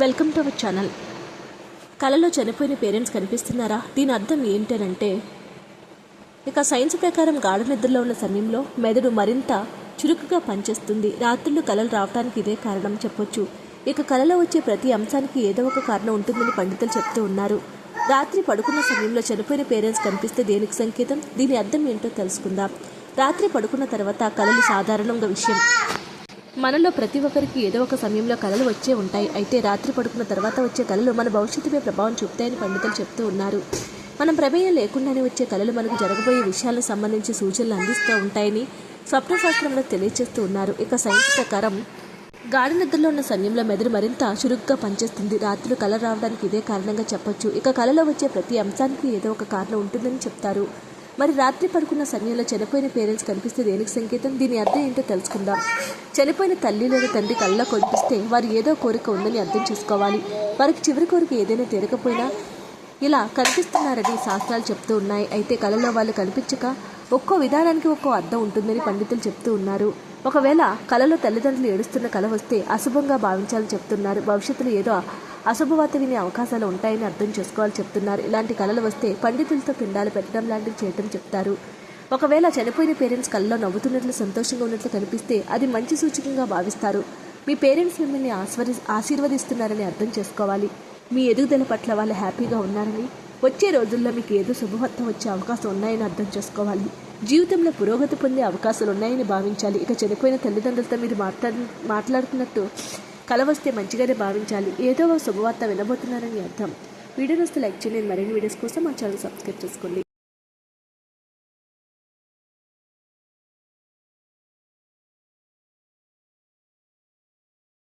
Welcome to our channel. కళలో చనిపోయిన parents కనిపిస్తున్నారా? దీని అర్థం ఏంటనంటే ఇక సైన్స్ ప్రకారం గాఢ నిద్రలో ఉన్న సమయంలో మెదడు మరింత చురుకుగా పనిచేస్తుంది. రాత్రులు కళలు రావడానికి ఇదే కారణం చెప్పొచ్చు. ఇక కళలో వచ్చే ప్రతి అంశానికి ఏదో ఒక కారణం ఉంటుందని పండితులు చెప్తూ ఉన్నారు. రాత్రి పడుకున్న సమయంలో చనిపోయిన పేరెంట్స్ కనిపిస్తే దేనికి సంకేతం? దీని అర్థం ఏంటో తెలుసుకుందాం. రాత్రి పడుకున్న తర్వాత కళలు సాధారణంగా విషయం. మనలో ప్రతి ఒక్కరికి ఏదో ఒక సమయంలో కళలు వచ్చే ఉంటాయి. అయితే రాత్రి పడుకున్న తర్వాత వచ్చే కళలు మన భవిష్యత్తుపై ప్రభావం చూపుతాయని పండితులు చెప్తూ ఉన్నారు. మనం ప్రమేయం లేకుండానే వచ్చే కళలు మనకు జరగబోయే విషయాలకు సంబంధించి సూచనలు అందిస్తూ ఉంటాయని స్వప్నశాస్త్రంలో తెలియజేస్తూ ఉన్నారు. ఇక సైన్స్ ప్రకారం గాఢ నిద్రలో ఉన్న సమయంలో మెదడు మరింత చురుగ్గా పనిచేస్తుంది. రాత్రులు కళ రావడానికి ఇదే కారణంగా చెప్పొచ్చు. ఇక కళలో వచ్చే ప్రతి అంశానికి ఏదో ఒక కారణం ఉంటుందని చెప్తారు. మరి రాత్రి పడుకున్న సమయంలో చనిపోయిన పేరెంట్స్ కనిపిస్తే దేనికి సంకేతం? దీని అర్థం ఏంటో తెలుసుకుందాం. చనిపోయిన తల్లి లేదా తండ్రి కళ్ళ కనిపిస్తే వారు ఏదో కోరిక ఉందని అర్థం చేసుకోవాలి. వారికి చివరి కోరిక ఏదైనా తీరకపోయినా ఇలా కనిపిస్తున్నారని శాస్త్రాలు చెప్తూ ఉన్నాయి. అయితే కళలో వాళ్ళు కనిపించక ఒక్కో విధానానికి ఒక్కో అర్థం ఉంటుందని పండితులు చెప్తూ ఉన్నారు. ఒకవేళ కళలో తల్లిదండ్రులు ఏడుస్తున్న కళ వస్తే అశుభంగా భావించాలని చెప్తున్నారు. భవిష్యత్తులో ఏదో అశుభవార్త వినే అవకాశాలు ఉంటాయని అర్థం చేసుకోవాలని చెప్తున్నారు. ఇలాంటి కళలు వస్తే పండితులతో పిండాలు పెట్టడం లాంటివి చేయటం చెప్తారు. ఒకవేళ చనిపోయిన పేరెంట్స్ కళ్ళలో నవ్వుతున్నట్లు సంతోషంగా ఉన్నట్లు కనిపిస్తే అది మంచి సూచకంగా భావిస్తారు. మీ పేరెంట్స్ మిమ్మల్ని ఆస్వరి ఆశీర్వదిస్తున్నారని అర్థం చేసుకోవాలి. మీ ఎదుగుదల పట్ల వాళ్ళు హ్యాపీగా ఉన్నారని వచ్చే రోజుల్లో మీకు ఏదో శుభవార్త వచ్చే అవకాశం ఉన్నాయని అర్థం చేసుకోవాలి. జీవితంలో పురోగతి పొందే అవకాశాలు ఉన్నాయని భావించాలి. ఇక చనిపోయిన తల్లిదండ్రులతో మీరు మాట్లాడి మాట్లాడుతున్నట్టు కల వస్తే మంచిగానే భావించాలి. ఏదో ఒక శుభవార్త వినబోతున్నారని అర్థం. వీడియో వస్తే లైక్ చేయండి. మరిన్ని వీడియోస్ కోసం మా ఛానల్ సబ్స్క్రైబ్ చేసుకోండి.